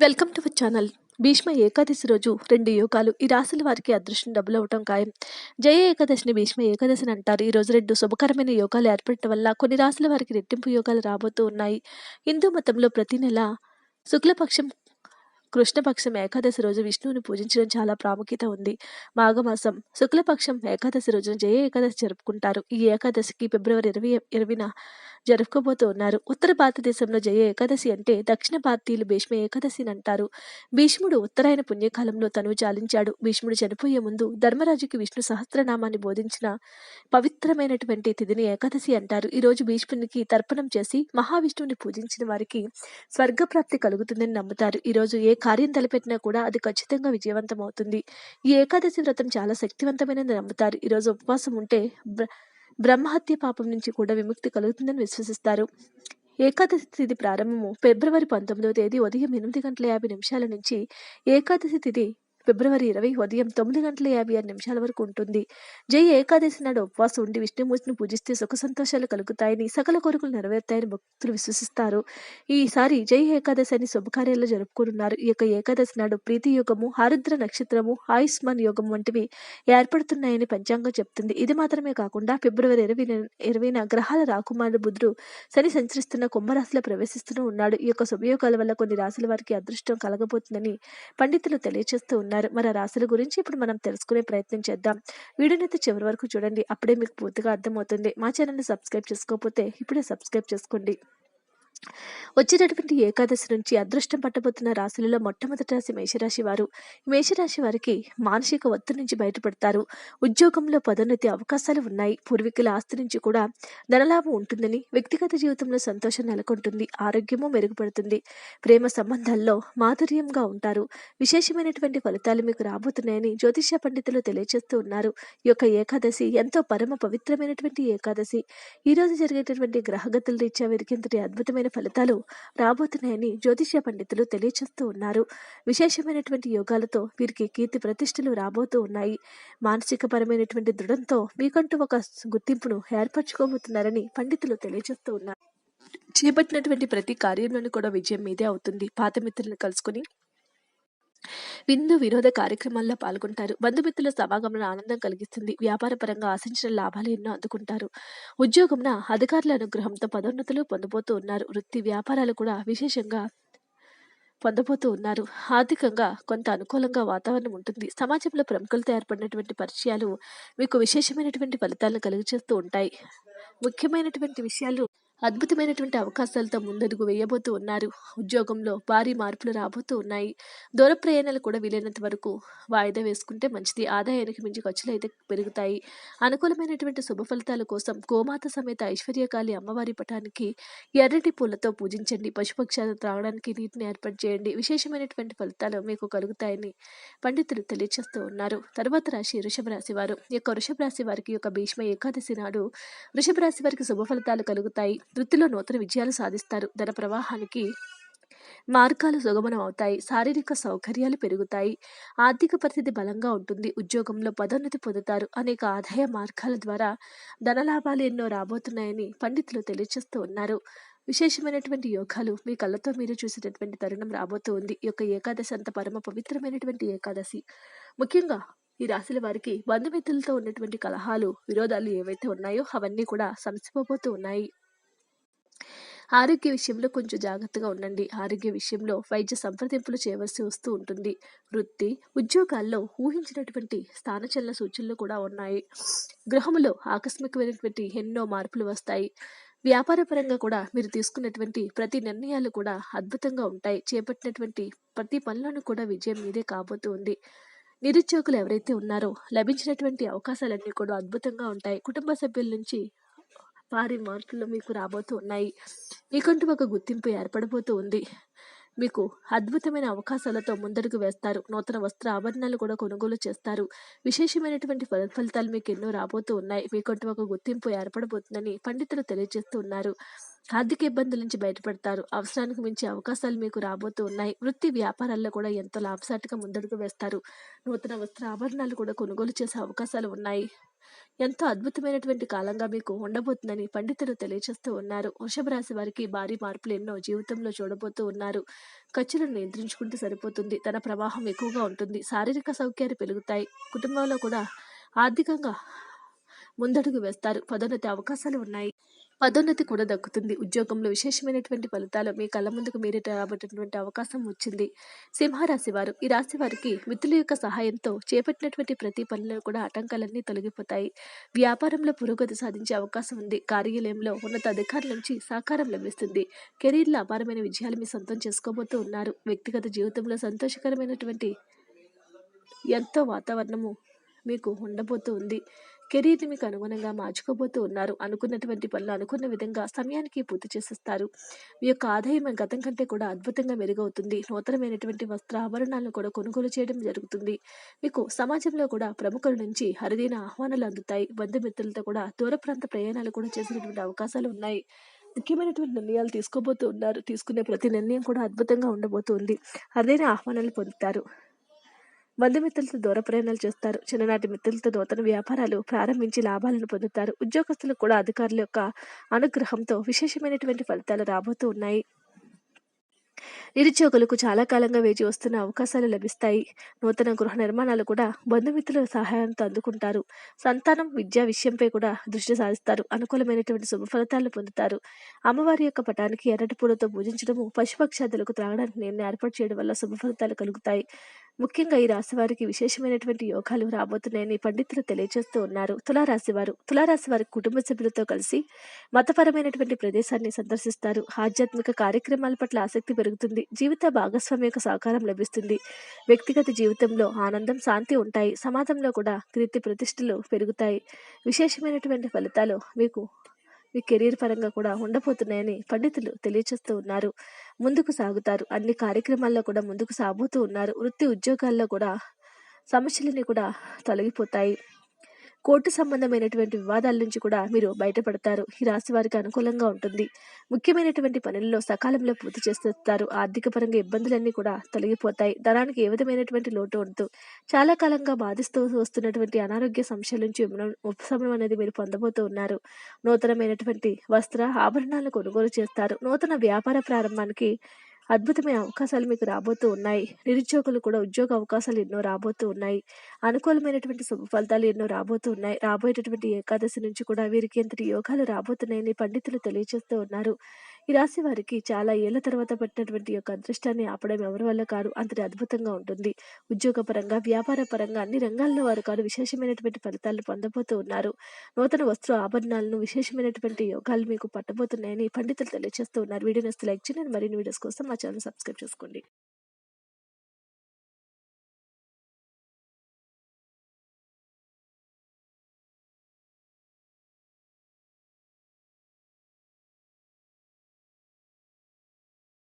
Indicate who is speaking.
Speaker 1: Welcome to our channel. Bhishma Ekadashi రోజు రెండు యోగాలు ఈ రాశుల వారికి అదృష్టం డబుల్ అవటం ఖాయం. జయ ఏకాదశిని భీష్మ ఏకాదశిని అంటారు. ఈ రోజు రెండు శుభకరమైన యోగాలు ఏర్పడటం వల్ల కొన్ని రాశుల వారికి రెట్టింపు యోగాలు రాబోతూ ఉన్నాయి. హిందూ మతంలో ప్రతి నెల శుక్లపక్షం కృష్ణపక్షం ఏకాదశి రోజు విష్ణువుని పూజించడం చాలా ప్రాముఖ్యత ఉంది. మాఘమాసం శుక్లపక్షం ఏకాదశి రోజున జయ ఏకాదశి జరుపుకుంటారు. ఈ ఏకాదశికి ఫిబ్రవరి ఇరవై ఇరవైన జరుపుకోబోతూ ఉన్నారు. ఉత్తర భారతదేశంలో జయ ఏకాదశి అంటే దక్షిణ భారతీయులు భీష్మ ఏకాదశిని అంటారు. భీష్ముడు ఉత్తరాయణ పుణ్యకాలంలో తను చాలించాడు భీష్ముడు చనిపోయే ముందు ధర్మరాజుకి విష్ణు సహస్రనామాన్ని బోధించిన పవిత్రమైనటువంటి తిథిని ఏకాదశి అంటారు. ఈ రోజు భీష్మునికి తర్పణం చేసి మహావిష్ణువుని పూజించిన వారికి స్వర్గప్రాప్తి కలుగుతుందని నమ్ముతారు. ఈ రోజు ఏ కార్యం తలపెట్టినా కూడా అది ఖచ్చితంగా విజయవంతం అవుతుంది. ఈ ఏకాదశి వ్రతం చాలా శక్తివంతమైనది నమ్ముతారు. ఈ రోజు ఉపవాసం ఉంటే బ్రహ్మహత్య పాపం నుంచి కూడా విముక్తి కలుగుతుందని విశ్వసిస్తారు. ఏకాదశి తిథి ప్రారంభము ఫిబ్రవరి పంతొమ్మిదవ తేదీ ఉదయం ఎనిమిది గంటల యాభై నిమిషాల నుంచి ఏకాదశి తిథి ఫిబ్రవరి ఇరవై ఉదయం తొమ్మిది గంటల యాభై ఆరు నిమిషాల వరకు ఉంటుంది. జై ఏకాదశి నాడు ఉపవాసం ఉండి విష్ణుమూర్తిని పూజిస్తే సుఖ సంతోషాలు కలుగుతాయని సకల కోరికలు నెరవేరుతాయని భక్తులు విశ్వసిస్తారు. ఈసారి జై ఏకాదశి అని శుభకార్యాలు జరుపుకుంటున్నారు ఈ యొక్క ఏకాదశి నాడు ప్రీతి యోగము హారుద్ర నక్షత్రము ఆయుష్మాన్ యోగం వంటివి ఏర్పడుతున్నాయని పంచాంగం చెప్తుంది. ఇది మాత్రమే కాకుండా ఫిబ్రవరి ఇరవై ఇరవైన గ్రహాల రాకుమారుడు బుధుడు శని సంచరిస్తున్న కుంభరాశిలో ప్రవేశిస్తూ ఉన్నాడు. ఈ యొక్క శుభయోగాల వల్ల కొన్ని రాశుల వారికి అదృష్టం కలగబోతుందని పండితులు తెలియజేస్తూ ఉన్నారు. మరి ఆ రాశుల గురించి ఇప్పుడు మనం తెలుసుకునే ప్రయత్నం చేద్దాం. వీడియోనైతే చివరి వరకు చూడండి. అప్పుడే మీకు పూర్తిగా అర్థమవుతుంది. మా ఛానల్ని సబ్స్క్రైబ్ చేసుకోకపోతే ఇప్పుడే సబ్స్క్రైబ్ చేసుకోండి. వచ్చినటువంటి ఏకాదశి నుంచి అదృష్టం పట్టబోతున్న రాశులలో మొట్టమొదటి రాశి మేషరాశి వారు. మేషరాశి వారికి మానసిక ఒత్తిడి నుంచి బయటపడతారు. ఉద్యోగంలో పదోన్నతి అవకాశాలు ఉన్నాయి. పూర్వీకుల ఆస్తి నుంచి కూడా ధనలాభం ఉంటుందని వ్యక్తిగత జీవితంలో సంతోషం నెలకొంటుంది ఆరోగ్యము మెరుగుపడుతుంది. ప్రేమ సంబంధాల్లో మాధుర్యంగా ఉంటారు. విశేషమైనటువంటి ఫలితాలు మీకు రాబోతున్నాయని జ్యోతిష్య పండితులు తెలియజేస్తూ ఉన్నారు. ఈ యొక్క ఏకాదశి ఎంతో పరమ పవిత్రమైనటువంటి ఏకాదశి. ఈ రోజు జరిగేటటువంటి గ్రహగతుల రీత్యా వీరికి ఇంతటి అద్భుతమైన ఫలితాలు రాబోతున్నాయని జ్యోతిష్య పండితులు తెలియచేస్తూ ఉన్నారు. విశేషమైనటువంటి యోగాలతో వీరికి కీర్తి ప్రతిష్టలు రాబోతూ ఉన్నాయి. మానసిక పరమైనటువంటి దృఢంతో మీకంటూ ఒక గుర్తింపును ఏర్పరచుకోబోతున్నారని పండితులు తెలియజేస్తూ ఉన్నారు. చేపట్టినటువంటి ప్రతి కార్యంలోనూ కూడా విజయం మీదే అవుతుంది. పాత మిత్రులను కలుసుకుని విందు వినోద కార్యక్రమాల్లో పాల్గొంటారు. బంధుమిత్రుల సమాగమనం ఆనందం కలిగిస్తుంది. వ్యాపార పరంగా ఆశించిన లాభాలు ఎన్నో అందుకుంటారు. ఉద్యోగంన అధికారుల అనుగ్రహంతో పదోన్నతులు పొందబోతూ ఉన్నారు. వృత్తి వ్యాపారాలు కూడా విశేషంగా పొందబోతూ ఉన్నారు. ఆర్థికంగా కొంత అనుకూలంగా వాతావరణం ఉంటుంది. సమాజంలో ప్రముఖులతో ఏర్పడినటువంటి పరిచయాలు మీకు విశేషమైనటువంటి ఫలితాలను కలిగజేస్తూ ఉంటాయి. ముఖ్యమైనటువంటి విషయాలు అద్భుతమైనటువంటి అవకాశాలతో ముందడుగు వేయబోతూ ఉన్నారు. ఉద్యోగంలో భారీ మార్పులు రాబోతూ ఉన్నాయి. దూర ప్రయాణాలు కూడా వీలైనంత వరకు వాయిదా వేసుకుంటే మంచిది. ఆదాయానికి మించి ఖర్చులు అయితే పెరుగుతాయి. అనుకూలమైనటువంటి శుభ ఫలితాల కోసం గోమాత సమేత ఐశ్వర్యకాళి అమ్మవారి పటానికి ఎర్రటి పూలతో పూజించండి. పశుపక్షాలను త్రాగడానికి నీటిని ఏర్పాటు చేయండి. విశేషమైనటువంటి ఫలితాలు మీకు కలుగుతాయని పండితులు తెలియజేస్తూ ఉన్నారు. తర్వాత రాశి వృషభ రాశి వారు. యొక్క వృషభ రాశి వారికి యొక్క భీష్మ ఏకాదశి నాడు వృషభ రాశి వారికి శుభ ఫలితాలు కలుగుతాయి. వృత్తిలో నూతన విజయాలు సాధిస్తారు. ధన ప్రవాహానికి మార్గాలు సుగమనం అవుతాయి. శారీరక సౌకర్యాలు పెరుగుతాయి. ఆర్థిక పరిస్థితి బలంగా ఉంటుంది. ఉద్యోగంలో పదోన్నతి పొందుతారు. అనేక ఆదాయ మార్గాల ద్వారా ధనలాభాలు ఎన్నో రాబోతున్నాయని పండితులు తెలియజేస్తూ ఉన్నారు. విశేషమైనటువంటి యోగాలు మీ కళ్ళతో మీరు చూసేటటువంటి తరుణం రాబోతూ ఉంది. ఈ యొక్క ఏకాదశి అంత పరమ పవిత్రమైనటువంటి ఏకాదశి. ముఖ్యంగా ఈ రాశుల వారికి బంధుమిత్రులతో ఉన్నటువంటి కలహాలు విరోధాలు ఏవైతే ఉన్నాయో అవన్నీ కూడా సమసిపోబోతూ ఉన్నాయి. ఆరోగ్య విషయంలో కొంచెం జాగ్రత్తగా ఉండండి. ఆరోగ్య విషయంలో వైద్య సంప్రదింపులు చేయవలసి వస్తూ ఉంటుంది. వృత్తి ఉద్యోగాల్లో ఊహించినటువంటి స్థానచలన సూచనలు కూడా ఉన్నాయి. గృహములో ఆకస్మికమైనటువంటి ఎన్నో మార్పులు వస్తాయి. వ్యాపారపరంగా కూడా మీరు తీసుకున్నటువంటి ప్రతి నిర్ణయాలు కూడా అద్భుతంగా ఉంటాయి. చేపట్టినటువంటి ప్రతి పనులను కూడా విజయం మీదే కాబోతూ ఉంది నిరుద్యోగులు ఎవరైతే ఉన్నారో లభించినటువంటి అవకాశాలన్నీ కూడా అద్భుతంగా ఉంటాయి. కుటుంబ సభ్యుల నుంచి భారీ మార్పులు మీకు రాబోతూ ఉన్నాయి మీకంటూ ఒక గుర్తింపు ఏర్పడబోతూ ఉంది. మీకు అద్భుతమైన అవకాశాలతో ముందడుగు వేస్తారు. నూతన వస్త్ర ఆభరణాలు కూడా కొనుగోలు చేస్తారు. విశేషమైనటువంటి ఫల ఫలితాలు మీకు ఎన్నో రాబోతూ ఉన్నాయి. మీకంటూ ఒక గుర్తింపు ఏర్పడబోతుందని పండితులు తెలియజేస్తూ ఉన్నారు ఆర్థిక ఇబ్బందుల నుంచి బయటపడతారు. అవసరానికి మించి అవకాశాలు మీకు రాబోతూ ఉన్నాయి. వృత్తి వ్యాపారాల్లో కూడా ఎంతో లాభసాటిగా ముందడుగు వేస్తారు. నూతన వస్త్ర ఆభరణాలు కూడా కొనుగోలు చేసే అవకాశాలు ఉన్నాయి. ఎంతో అద్భుతమైనటువంటి కాలంగా మీకు ఉండబోతుందని పండితులు తెలియజేస్తూ ఉన్నారు. వృషభ రాశి వారికి భారీ మార్పులు ఎన్నో జీవితంలో చూడబోతూ ఉన్నారు. ఖర్చులను నియంత్రించుకుంటే సరిపోతుంది. తన ప్రవాహం ఎక్కువగా ఉంటుంది. శారీరక సౌఖ్యాలు పెరుగుతాయి. కుటుంబంలో కూడా ఆర్థికంగా ముందడుగు వేస్తారు. పదోన్నతి అవకాశాలు ఉన్నాయి. పదోన్నతి కూడా దక్కుతుంది. ఉద్యోగంలో విశేషమైనటువంటి ఫలితాలు మీ కళ్ళ ముందుకు మీరే రాబట్టేటువంటి అవకాశం వచ్చింది. సింహరాశి వారు ఈ రాశి వారికి మిత్రుల యొక్క సహాయంతో చేపట్టినటువంటి ప్రతి పనులు కూడా ఆటంకాలన్నీ తొలగిపోతాయి. వ్యాపారంలో పురోగతి సాధించే అవకాశం ఉంది. కార్యాలయంలో ఉన్నత అధికారుల నుంచి సహకారం లభిస్తుంది. కెరీర్లో అపారమైన విజయాలు మీ సొంతం చేసుకోబోతూ ఉన్నారు. వ్యక్తిగత జీవితంలో సంతోషకరమైనటువంటి ఎంతో వాతావరణము మీకు ఉండబోతూ ఉంది. కెరీర్ని మీకు అనుగుణంగా మార్చుకోబోతూ ఉన్నారు. అనుకున్నటువంటి పనులు అనుకున్న విధంగా సమయానికి పూర్తి చేసేస్తారు. మీ యొక్క ఆదాయం గతం కంటే కూడా అద్భుతంగా మెరుగవుతుంది. నూతనమైనటువంటి వస్త్ర ఆభరణాలను కూడా కొనుగోలు చేయడం జరుగుతుంది. మీకు సమాజంలో కూడా ప్రముఖుల నుంచి అరుదైన ఆహ్వానాలు అందుతాయి. బంధుమిత్రులతో కూడా దూర ప్రాంత ప్రయాణాలు కూడా చేసినటువంటి అవకాశాలు ఉన్నాయి. ముఖ్యమైనటువంటి నిర్ణయాలు తీసుకోబోతూ ఉన్నారు. తీసుకునే ప్రతి నిర్ణయం కూడా అద్భుతంగా ఉండబోతుంది అదైన ఆహ్వానాలు పొందుతారు. బంధుమిత్రులతో దూర ప్రయాణాలు చేస్తారు. చిన్ననాటి మిత్రులతో నూతన వ్యాపారాలు ప్రారంభించి లాభాలను పొందుతారు. ఉద్యోగస్తులకు కూడా అధికారుల యొక్క అనుగ్రహంతో విశేషమైనటువంటి ఫలితాలు రాబోతూ ఉన్నాయి. నిరుద్యోగులకు చాలా కాలంగా వేచి వస్తున్న అవకాశాలు లభిస్తాయి. నూతన గృహ నిర్మాణాలు కూడా బంధుమిత్రుల సహాయంతో అందుకుంటారు. సంతానం విద్యా విషయంపై కూడా దృష్టి సాధిస్తారు అనుకూలమైనటువంటి శుభ ఫలితాలను పొందుతారు. అమ్మవారి యొక్క పటానికి ఎర్రటి పూలతో పూజించడము పశుపక్షాదులకు త్రాగడానికి నేను ఏర్పాటు చేయడం వల్ల శుభ ఫలితాలు కలుగుతాయి. ముఖ్యంగా ఈ రాశి వారికి విశేషమైనటువంటి యోగాలు రాబోతున్నాయని పండితులు తెలియజేస్తూ ఉన్నారు. తులారాశి వారు తులారాశి వారి కుటుంబ సభ్యులతో కలిసి మతపరమైనటువంటి ప్రదేశాన్ని సందర్శిస్తారు. ఆధ్యాత్మిక కార్యక్రమాల పట్ల ఆసక్తి పెరుగుతుంది. జీవిత భాగస్వామి యొక్క సహకారం లభిస్తుంది. వ్యక్తిగత జీవితంలో ఆనందం శాంతి ఉంటాయి. సమాజంలో కూడా కీర్తి ప్రతిష్టలు పెరుగుతాయి. విశేషమైనటువంటి ఫలితాలు మీకు మీ కెరీర్ పరంగా కూడా ఉండబోతున్నాయని పండితులు తెలియచేస్తూ ఉన్నారు. ముందుకు సాగుతారు. అన్ని కార్యక్రమాల్లో కూడా ముందుకు సాగుతూ ఉన్నారు. వృత్తి ఉద్యోగాల్లో కూడా సమస్యలన్నీ కూడా తొలగిపోతాయి. కోర్టు సంబంధమైనటువంటి వివాదాల నుంచి కూడా మీరు బయటపడతారు. ఈ రాశి వారికి అనుకూలంగా ఉంటుంది. ముఖ్యమైనటువంటి పనుల్లో సకాలంలో పూర్తి చేస్తారు. ఆర్థిక పరంగా ఇబ్బందులన్నీ కూడా తొలగిపోతాయి. ధనానికి ఏ విధమైనటువంటి లోటు ఉండదు. చాలా కాలంగా బాధిస్తూ వస్తున్నటువంటి అనారోగ్య సమస్యల నుంచి ఉపశమనం అనేది మీరు పొందబోతూ ఉన్నారు. నూతనమైనటువంటి వస్త్ర ఆభరణాలను కొనుగోలు చేస్తారు. నూతన వ్యాపార ప్రారంభానికి అద్భుతమైన అవకాశాలు మీకు రాబోతూ ఉన్నాయి. నిరుద్యోగులు కూడా ఉద్యోగ అవకాశాలు ఎన్నో రాబోతూ ఉన్నాయి. అనుకూలమైనటువంటి శుభ ఫలితాలు ఎన్నో రాబోతూ ఉన్నాయి. రాబోయేటటువంటి ఏకాదశి నుంచి కూడా వీరికి ఎంతటి యోగాలు రాబోతున్నాయని పండితులు తెలియజేస్తూ ఉన్నారు. ఈ రాశి వారికి చాలా ఏళ్ళ తర్వాత పట్టినటువంటి యొక్క అదృష్టాన్ని ఆపడం ఎవరి వల్ల కాదు అంతటి అద్భుతంగా ఉంటుంది. ఉద్యోగపరంగా వ్యాపార పరంగా అన్ని రంగాల్లో వారు కాదు విశేషమైనటువంటి ఫలితాలను పొందబోతూ ఉన్నారు. నూతన వస్త్ర ఆభరణాలను విశేషమైనటువంటి యోగాలు మీకు పట్టబోతున్నాయని పండితులు తెలియజేస్తూ ఉన్నారు. వీడియో నస్తు లైక్ చేయండి. మరిన్ని వీడియోస్ కోసం మా ఛానల్ సబ్స్క్రైబ్ చేసుకోండి.